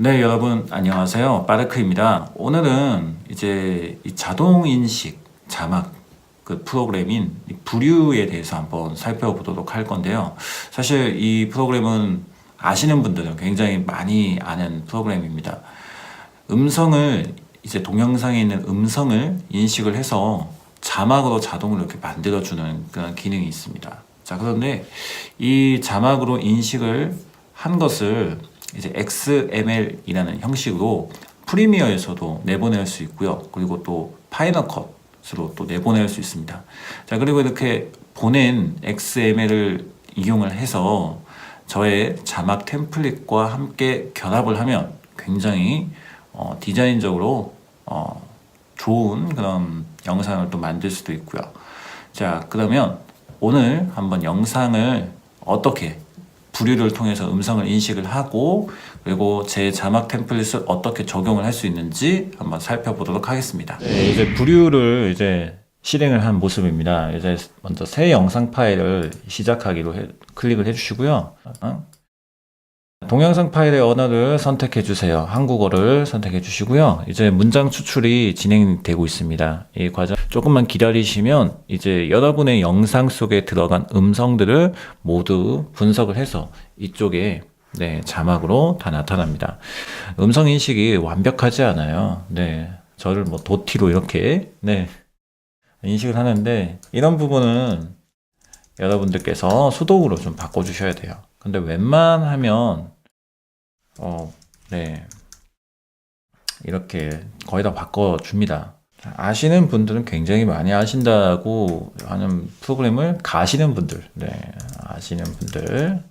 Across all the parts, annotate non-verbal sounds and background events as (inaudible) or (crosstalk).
네, 여러분 안녕하세요. 빠르크입니다. 오늘은 이제 이 자동 인식 자막 그 프로그램인 이 부류에 대해서 한번 살펴보도록 할 건데요. 사실 이 프로그램은 아시는 분들은 굉장히 많이 아는 프로그램입니다. 음성을 이제 동영상에 있는 음성을 인식을 해서 자막으로 자동으로 이렇게 만들어주는 그런 기능이 있습니다. 자, 그런데 이 자막으로 인식을 한 것을 이제 XML이라는 형식으로 프리미어에서도 내보낼 수 있고요. 그리고 또 파이널 컷으로 또 내보낼 수 있습니다. 자, 그리고 이렇게 보낸 XML을 이용을 해서 저의 자막 템플릿과 함께 결합을 하면 굉장히 어, 디자인적으로 어, 좋은 그런 영상을 또 만들 수도 있고요. 자, 그러면 오늘 한번 영상을 어떻게 부류를 통해서 음성을 인식을 하고 그리고 제 자막 템플릿을 어떻게 적용을 할 수 있는지 한번 살펴보도록 하겠습니다. 네, 이제 부류를 이제 실행을 한 모습입니다. 이제 먼저 새 영상 파일을 시작하기로 해- 클릭을 해주시고요. 어? 동영상 파일의 언어를 선택해 주세요. 한국어를 선택해 주시고요. 이제 문장 추출이 진행되고 있습니다. 이 과정 조금만 기다리시면 이제 여러분의 영상 속에 들어간 음성들을 모두 분석을 해서 이쪽에 네, 자막으로 다 나타납니다. 음성 인식이 완벽하지 않아요. 네. 저를 뭐 도티로 이렇게 네. 인식을 하는데 이런 부분은 여러분들께서 수동으로 좀 바꿔 주셔야 돼요. 근데 웬만하면 어, 네. 이렇게 거의 다 바꿔줍니다. 아시는 분들은 굉장히 많이 아신다고 하는 프로그램을 가시는 분들, 네, 아시는 분들,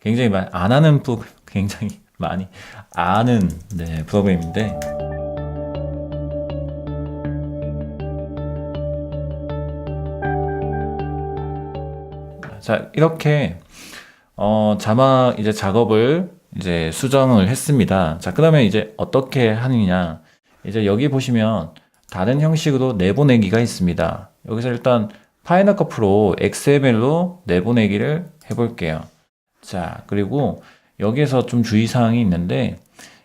굉장히 많이, 안 하는 프로그램, (laughs) 굉장히 많이 아는, 네, 프로그램인데, 자, 이렇게, 어, 자막 이제 작업을 이제 수정을 했습니다. 자, 그러면 이제 어떻게 하느냐. 이제 여기 보시면 다른 형식으로 내보내기가 있습니다. 여기서 일단 파이널 컷 프로 XML로 내보내기를 해볼게요. 자, 그리고 여기에서 좀 주의사항이 있는데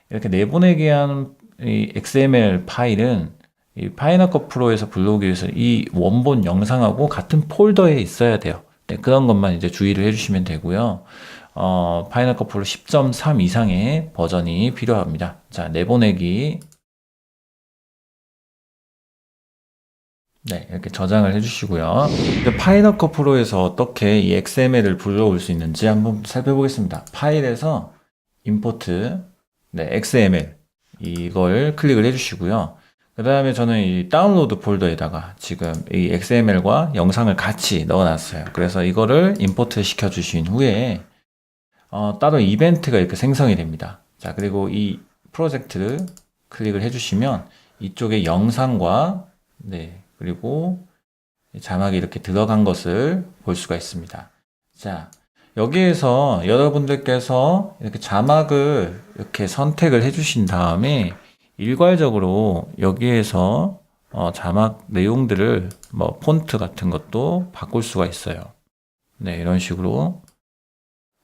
이렇게 내보내기 한 이 XML 파일은 이 파이널 컷 프로에서 불러오기 위해서 이 원본 영상하고 같은 폴더에 있어야 돼요. 네, 그런 것만 이제 주의를 해주시면 되고요. 어, 파이널 컷 프로 10.3 이상의 버전이 필요합니다. 자, 내보내기. 네, 이렇게 저장을 해주시고요. 파이널 컷 프로에서 어떻게 이 XML을 불러올 수 있는지 한번 살펴보겠습니다. 파일에서 임포트, 네, XML 이걸 클릭을 해주시고요. 그 다음에 저는 이 다운로드 폴더에다가 지금 이 XML과 영상을 같이 넣어놨어요. 그래서 이거를 임포트 시켜주신 후에 어, 따로 이벤트가 이렇게 생성이 됩니다. 자, 그리고 이 프로젝트를 클릭을 해주시면 이쪽에 영상과 네, 그리고 자막이 이렇게 들어간 것을 볼 수가 있습니다. 자, 여기에서 여러분들께서 이렇게 자막을 이렇게 선택을 해주신 다음에 일괄적으로 여기에서 어, 자막 내용들을 뭐 폰트 같은 것도 바꿀 수가 있어요. 네, 이런 식으로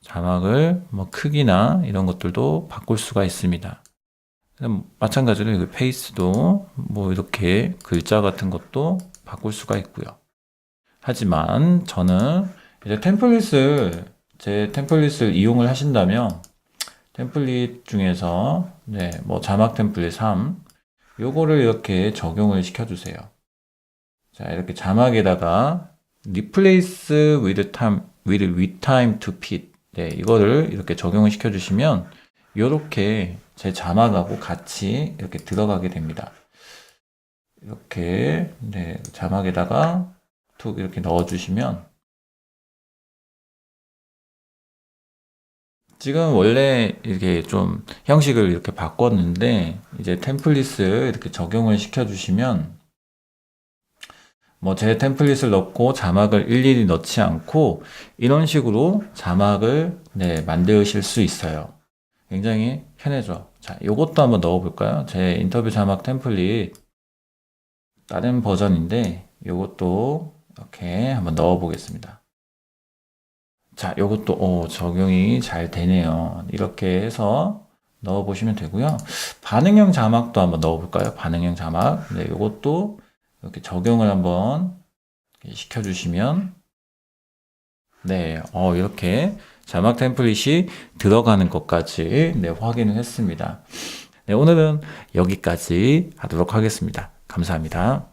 자막을 뭐 크기나 이런 것들도 바꿀 수가 있습니다. 마찬가지로 이 페이스도 뭐 이렇게 글자 같은 것도 바꿀 수가 있고요. 하지만 저는 이제 템플릿을 제 템플릿을 이용을 하신다면 템플릿 중에서 네, 뭐 자막 템플릿 3 요거를 이렇게 적용을 시켜 주세요. 자, 이렇게 자막에다가 replace with time with, with time to fit 네, 이거를 이렇게 적용을 시켜 주시면 이렇게 제 자막하고 같이 이렇게 들어가게 됩니다. 이렇게 네, 자막에다가 툭 이렇게 넣어 주시면 지금 원래 이렇게 좀 형식을 이렇게 바꿨는데 이제 템플릿을 이렇게 적용을 시켜 주시면 뭐 제 템플릿을 넣고 자막을 일일이 넣지 않고 이런 식으로 자막을 네, 만드실 수 있어요. 굉장히 편해져. 자, 요것도 한번 넣어 볼까요? 제 인터뷰 자막 템플릿 다른 버전인데 요것도 이렇게 한번 넣어 보겠습니다. 자, 요것도 오, 적용이 잘 되네요. 이렇게 해서 넣어 보시면 되고요. 반응형 자막도 한번 넣어 볼까요? 반응형 자막. 네, 이것도 이렇게 적용을 한번 시켜 주시면 네, 어, 이렇게 자막 템플릿이 들어가는 것까지 네, 확인을 했습니다. 네, 오늘은 여기까지 하도록 하겠습니다. 감사합니다.